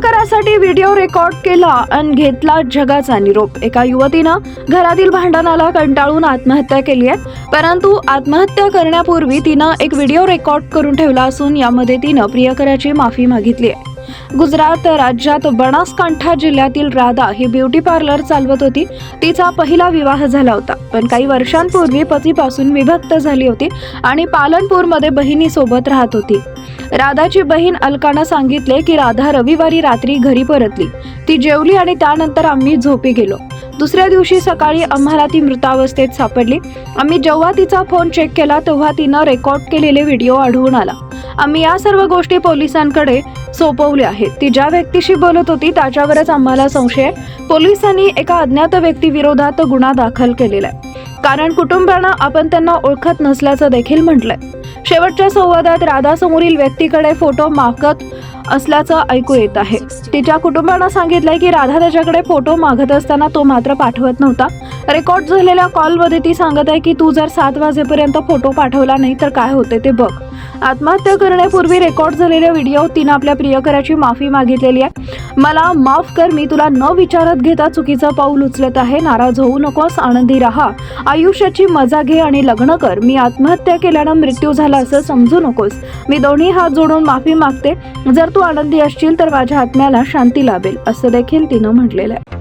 करासाठी video record केला आणि घेतला जगाचा निरोप. एका युवतीनं घरातील भांडणाला कंटाळून आत्महत्या केली आहे. परंतु आत्महत्या करण्यापूर्वी तिनं एक व्हिडिओ रेकॉर्ड करून ठेवला असून यामध्ये तिनं प्रियकराची माफी मागितली आहे. गुजरात राज्यात बनासकांठा जिल्ह्यातील राधा ही ब्युटी पार्लर चालवत होती. तिचा पहिला विवाह झाला होता. पण काही वर्षांपूर्वी पतीपासून विभक्त झाली होती आणि पालनपूरमध्ये बहिणीसोबत राहत होती. राधाची बहीण अलकानं सांगितले की राधा रविवारी रात्री घरी परतली. ती जेवली आणि त्यानंतर आम्ही झोपी गेलो. दुसऱ्या दिवशी सकाळी आम्हाला ती मृतावस्थेत सापडली. आम्ही जेव्हा तिचा फोन चेक केला तेव्हा तिनं रेकॉर्ड केलेले व्हिडिओ आढळून आला. आम्ही या सर्व गोष्टी पोलिसांकडे सोपवल्या आहेत. ती ज्या व्यक्तीशी बोलत होती त्याच्यावरच आम्हाला संशय पोलिसांनी एका अज्ञात व्यक्तीविरोधात गुन्हा दाखल केलेला आहे. कारण कुटुंबांना आपण त्यांना ओळखत नसल्याचं देखील म्हटलंय. शेवटच्या संवादात राधासमोरील व्यक्तीकडे फोटो मागत असल्याचं ऐकू येत आहे. तिच्या कुटुंबानं सांगितलंय की राधा त्याच्याकडे फोटो मागत असताना तो मात्र पाठवत नव्हता. रेकॉर्ड झालेल्या कॉलमध्ये ती सांगत आहे की तू जर सात वाजेपर्यंत फोटो पाठवला नाही तर काय होते ते बघ. आत्महत्या करण्यापूर्वी रेकॉर्ड झालेल्या व्हिडिओ तिनं आपल्या प्रियकराची माफी मागितलेली आहे. मला माफ कर मी तुला न विचारत घेता चुकीचं पाऊल उचलत आहे. नाराज होऊ नकोस आनंदी राहा. आयुष्याची मजा घे आणि लग्न कर. मी आत्महत्या केल्यानं मृत्यू झाला असं समजू नकोस. मी दोन्ही हात जोडून माफी मागते. जर तू तू आनंदी असशील तर माझ्या आत्म्याला शांती लाभेल असं देखील तिनं म्हटलेलं आहे.